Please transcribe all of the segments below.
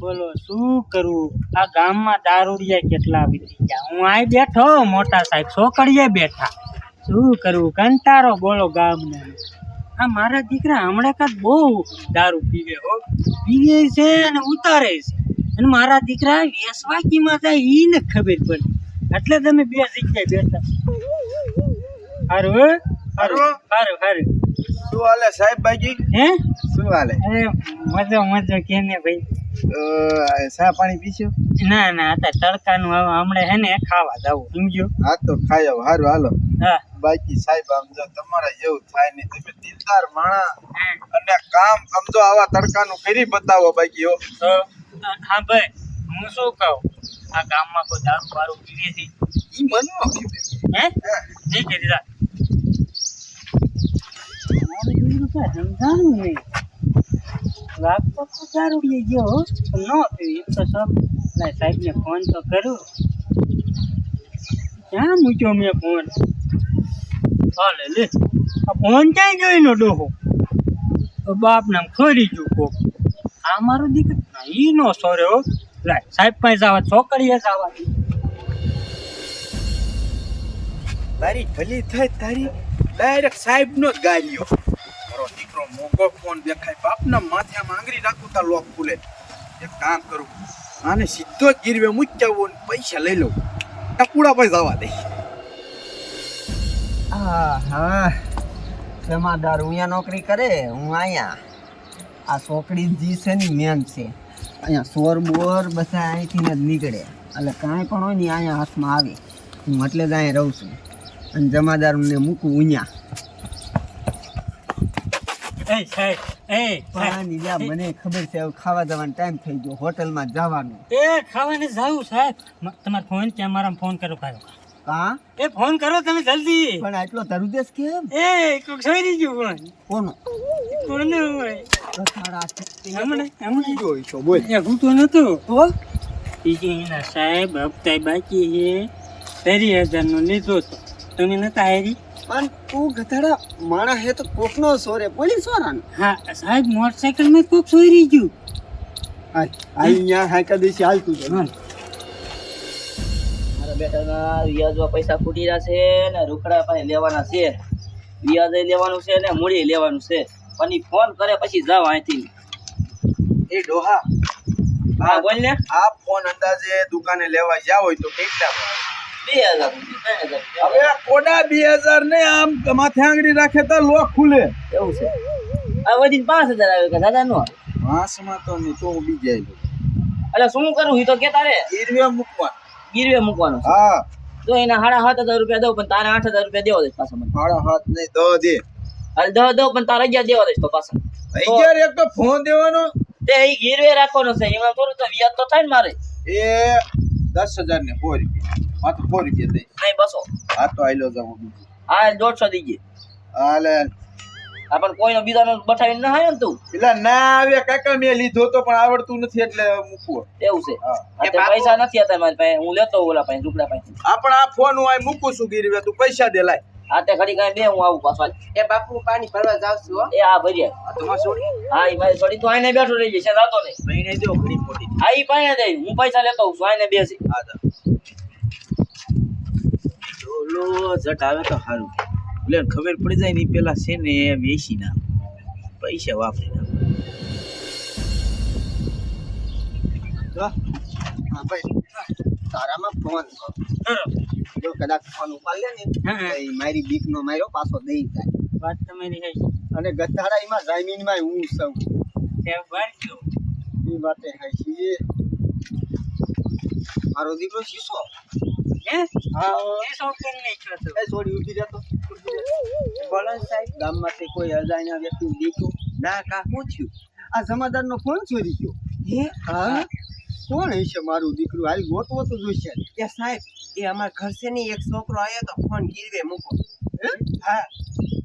બોલો શું કરવું આ ગામમાં દારૂડિયા કેટલા બીતી ગયા? હું આય બેઠો મોટા સાહેબ છોકરીએ બેઠા. શું કરવું કંટારો બોલો ગામને. આ મારા દીકરા હમણાં કાંઈક બહુ દારૂ પીવે હો. પીવે છે અને ઉતારે છે. અને મારા દીકરા વેસવાકીમાં જાય એ ને ખબર પડે. એટલે તમે બે જગ્યાએ બેઠા. હારું હો? હારું હારું હારું. શું હાલે સાહેબ બાકી? હે? શું હાલે? અરે મજો મજો કેને ભાઈ. ચા પાણી પીશો? ના ના અત્યારે તડકાનું હવે હમણે હે ને ખાવા જવું સમજો હા તો ખાઈ આવો હારું હાલો. હા. બાકી સાહેબ આમ જો તમારા જેવું થાય નહીં તમે દિલદાર માણા. અને કામ સમજો આવા તડકાનું કરી બતાવો બાકી હો. હા ભાઈ હું શું કહું? આ ગામમાં કોઈ દારૂ બારું પીવે છે? ઈ મનમાં કીધે હે? જી કે દીધા મારું દીકરું કાંઈ સમજાણું નહીં લાગતો તો દારૂડિયે ગયો હો, પણ ન પીવી એમ તો સબ લાય સાહેબને ફોન તો કર્યો. ક્યાં મૂક્યો મેં ફોન હાલે લે. આ ફોન ક્યાં ગયો એનો ડોહો? બાપ નામ ખરી ગયું કોક. આ મારો દીકરો ઈ નો સોરે હો. લાય સાહેબ પાસે જવા છોકરીએ જવા. તારી ભલી થાય તારી ડાયરેક્ટ સાહેબ નો જ ગાર્યો મારો દીકરો મોગો ફોન દેખાય, બાપના માથે આમ આંગળી રાખું તા લોક ખુલે એક કામ કરું, આને સીધો જ ગીરવે મૂક્યાવો ને પૈસા લઈ લઉં. ટકુડા પાસે જવા દે. હા હા જમાદાર અહીંયા નોકરી કરે, હું અહીંયા. આ છોકરી જી છે ને મેન છે. અહીંયા સોર બોર બધા અહીંથી જ નીકળે. એટલે કાંઈ પણ હોય ને અહીંયા હાથમાં આવે. હું એટલે જ અહીંયા રહું છું. અને જમાદારને મૂકું અહીંયા. પણ નીલા મને ખબર છે હવે ખાવા જવાનો ટાઈમ થઈ ગયો. હોટલમાં જવાનું. એ ખાવાને જાવું સાહેબ. તમારો ફોન કે મારા ફોન કરો પાછો હા એ ફોન કરો તમે જલ્દી. પણ આટલો તરુદેશ કેમ? એ કોક ગયું કોનો ફોન કોને? હોય? હમણે હમણે જોઈ છો બોલ. એ હું તો નતો. તો? ઈ એના સાહેબ હપ્તા બાકી છે. તેરી હજારનો લીધો તો. તમે નતા હારી? પણ તું ગધાડા માણસ હે તો કોકનો સોરે. પોલીસ વાળાનો? હા સાહેબ મોટરસાઇકલમાં કોક સોરી ગયું. અહીંયા હા કદી છે. હા. મારા બેટાના વ્યાજમાં પૈસા ફૂટી રહ્યા છે ને રોકડા પાસે લેવાના છે. વ્યાજ લેવાનું છે ને મૂડી લેવાનું છે. પણ ઈ ફોન કરે પછી જાવ અહીંથી. એ ડોહા હા બોલ ને. આ ફોન અંદાજે દુકાને લેવા જ્યાં હોય તો કેટલા બે હવે કોડા બે હજાર ને આમ માથે આંગળી રાખે તો લોક ખુલે. એવું છે. આ વધી પાંચ હજાર આવે કે દાદા નો વાંસમાં તો નહીં તો ઉડી જાય એટલે શું કરું? તો કેતા રે ગીરવે મૂકવા. ગીરવે મૂકવાનું હા. તો એના સાડા સાત હજાર રૂપિયા દઉં પણ તારે આઠ હજાર રૂપિયા દેવા દઈશ પાછા મને. સાડા હાથ નહીં દહ દે. અરે દહ દઉં પણ તારે અગિયાર દેવા દઈશ તો પાછા. અગિયાર એક તો ફોન દેવાનો. તે ઈ ગીરવે રાખવાનો છે. એમાં થોડું તો વ્યાજ તો થાય ને મારે. એ દસ હજાર ને સો રૂપિયા. માત્ર સો રૂપિયા દઈ નહીં બસો. હા તો આયલો જાઉં બીજું. હા દોઢસો દીજે હાલે આ પણ કોઈનો બીજાનો બઠાવીને ના આવ્યો ને તું? એટલે ના આવે કાકા મેં લીધો તો પણ આવડતું નથી એટલે મૂકવો. એવું છે. પૈસા નથી હતા મારી પાસે. હું લેતો ઓલા પાસે ઝૂંપડા પાસે. આ પણ આ ફોન હું આ મૂકું છું ગીરવે તું પૈસા દે લાય. આ તે ઘડી કાંઈ બે હું આવું પાછો. એ બાપુ પાણી ભરવા જાવ છું એ આ ભરીએ. આ તમારે છોડી. હા ઈ મારી છોડી. તો આઈને બેઠો રહી જશે જાતો નહીં. મહિને દો ઘણી મોટી. હા પાણી દે હું પૈસા લેતો છું આઈને બેસી. હા તો ડોલો જટ આવે તો સારું એટલે ખબર પડી જાય ને ઈ પેલા છે ને વેચી ના પૈસા વાપરી ના ભાઈ. તારામાં ફોન જો કદાચ ફોન ઉપાડ લે ને હા, હા. મારી બીક નો માર્યો પાછો દઈ જાય. વાત તમારી હે. અને ગધાડા એમાં માં હું સૌ તે વાર એ વાતે હાચી મારો દીકરો શીશો. હે? હા. એ કેમ નાખ્યો તો એ છોડી ઉઠી જતો બોલન ને સાહેબ. ગામમાંથી કોઈ અજાણ્યા વ્યક્તિ દીકરો ના કા પૂછ્યું આ આ જમાદારનો ફોન ચોરી ગયો? હે? હા. કોણ હશે મારું દીકરું? હાલ ગોતવો તો જોઈશે એ સાહેબ એ અમારા ઘર છે ને એક છોકરો આવ્યો તો ફોન ગીરવે મૂકો. હા?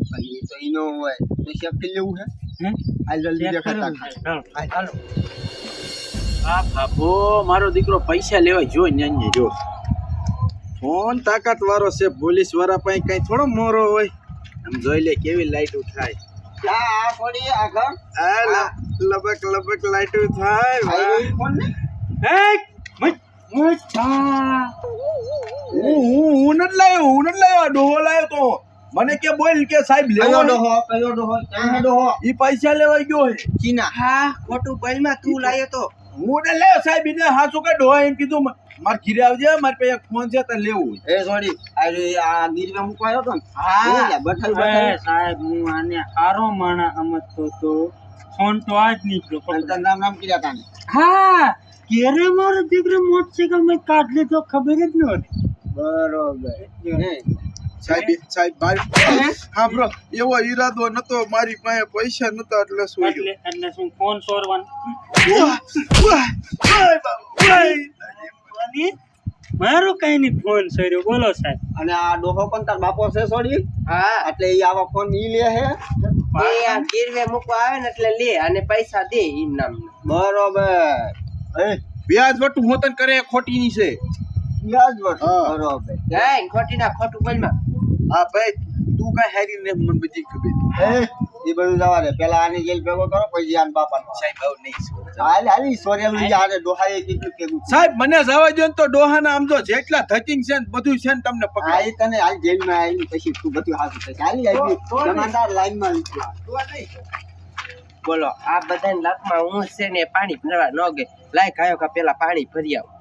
પણ એ તો ઈનો હોય. તો શેફી લેવું હે? હે? હાલ જલ્દી દેખાતા હાલો. આ બાપો મારો દીકરો પૈસા લેવા જો ન્યાન્ય જો. ફોન તાકાત વાળો છે પોલીસવાળા પાસે કઈ થોડો મોરો હોય. આમ જોઈ લે કેવી લાઈટ થાય આ પડી આગળ? આ લા- લબક લબક લાઈટ થાય આયરો ફોન ને. હું હું હું નથી લાવ્યો હું નથી લાવ્યો ડોહો લાવ્યો તો. મને કે બોલ કે સાહેબ કયો લેવો ડોહો કયો ડોહો ક્યાં ડોહો. ઈ પૈસા લેવા ગયો હે. ચીના. હા ખોટું બલમાં તું લાયો તો. હું ને લેવો સાહેબ એને હાસુ કે ડોહો એમ કીધું માર ઘીરે આવજે મારે પાસે એક ફોન છે તને લેવું એ સોરી અરે આ નીરવે મૂકવાયો તો હા. બઠાઈ બઠાઈ સાહેબ હું આને હારો માણા સમજતો તો ફોન તો આજ નીકળ્યો પણ તારું નામ નામ કીધા તાને. હા. ક્યારે મારો દીકરો કે મેં કાઢ લીધો ખબર જ નહોતી બરોબર. હે. સાહેબ સાહેબ મારી હા? બ્રો એવો ઈરાદો નતો મારી પાસે પૈસા નતા એટલે શું એટલે એટલે શું ફોન સોરવાનો? મારો કઈ નહીં ફોન સોર્યો. બોલો સાહેબ. અને આ ડોહો પણ તાર બાપો છે સોરી? હા. એટલે એ આવા ફોન ઈ લે હે? એ આ ગીરવે મૂકવા આવે ને એટલે લે અને પૈસા દે ઈ નામ બરોબર. વ્યાજ વટું હોતન કરે ખોટી ની છે. વ્યાજ વટું હા. બરોબર જય ખોટી ના ખોટું બોલમાં. હા ભાઈ તું કઈ હેરી ને મને બધી ખબર. એ બધું જવા દે. પેલા આની જેલ ભેગો કરો પછી આન બાપાનો સાહેબ આવું નહીં હાલ હાલ સોરિયા લઈ આને ડોહાએ કેટલું કેવું સાહેબ મને જવા દો ને તો ડોહાના આમ તો જેટલા ધતિંગ છે ને બધું છે ને તમને આ પકડાય ઈ તને હાલ જેલમાં આવી પછી તું બધું હાજર થશે હાલ આવી જમાદાર લાઈનમાં લીધું બોલો. આ બધાને લાખમાં હું છે ને પાણી ભરવા ન ગઈ. લાય કાયો કા પેલા પાણી ભરી આવ